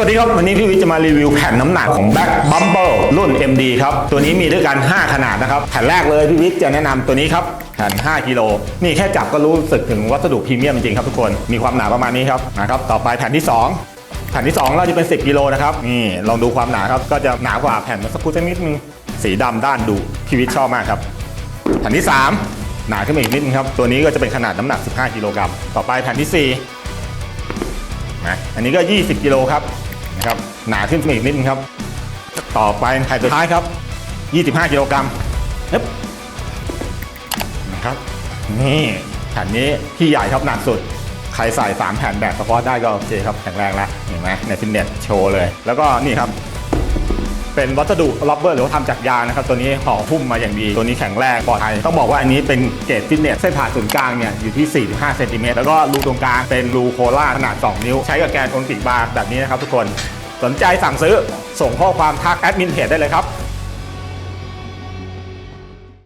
วัสดีครับ วันนี้พี่วิทย์จะมารีวิวแผ่นน้ำหนักของ Black Bumble รุ่น MD ครับ ตัวนี้มีด้วยกัน 5 ขนาดนะครับ แผ่นแรกเลยพี่วิทย์จะแนะนำตัวนี้ครับแผ่น5กิโล นี่แค่จับก็รู้สึกถึงวัสดุพรีเมียมจริงครับทุกคน มีความหนาประมาณนี้ครับนะครับต่อไปแผ่นที่ 2 แผ่นที่ 2 เราจะเป็น 10 กิโลนะครับ นี่ลองดูความหนาครับก็จะหนากว่าแผ่นเมื่อสักครู่สักนิดนึงสีดำด้านดูพี่วิทย์ชอบมากครับแผ่นที่ 3 หนาขึ้นมาอีกนิดนึงครับตัวนี้ก็จะเป็นขนาดน้ำหนัก 15 กิโลกรัมต่อไปแผ่นที่4นะอันนี้ก็ 20 กิโลครับ นะครับหนาขึ้นอีกนิดนึงครับ ต่อไปแผ่นสุดท้ายครับ 25 กิโลกรัมเอ๊บนะครับ นี่แผ่นนี้ที่ใหญ่ครับหนักสุด ใครใส่ 3 แผ่นแบบสปอร์ตได้ก็โอเคครับแข็งแรงแล้วเห็นไหมในฟิตเนสโชว์เลย แล้วก็นี่ครับ เป็นวัสดุล็อบเบอร์หรือว่าทำจากยางนะครับตัวนี้ห่อหุ้มมาอย่างดี ตัวนี้แข็งแรงปลอดภัยต้องบอกว่าอันนี้เป็นเกรดฟิตเนสเส้นผ่าศูนย์กลางเนี่ยอยู่ที่ 4-5เซนติเมตรแล้วก็รูตรงกลางเป็นรูโคล่าขนาด 2 นิ้ว ใช้กับแกนโอลิมปิกบาร์แบบนี้นะครับทุกคนสนใจสั่งซื้อส่งข้อความทักแอดมินเพจได้เลยครับ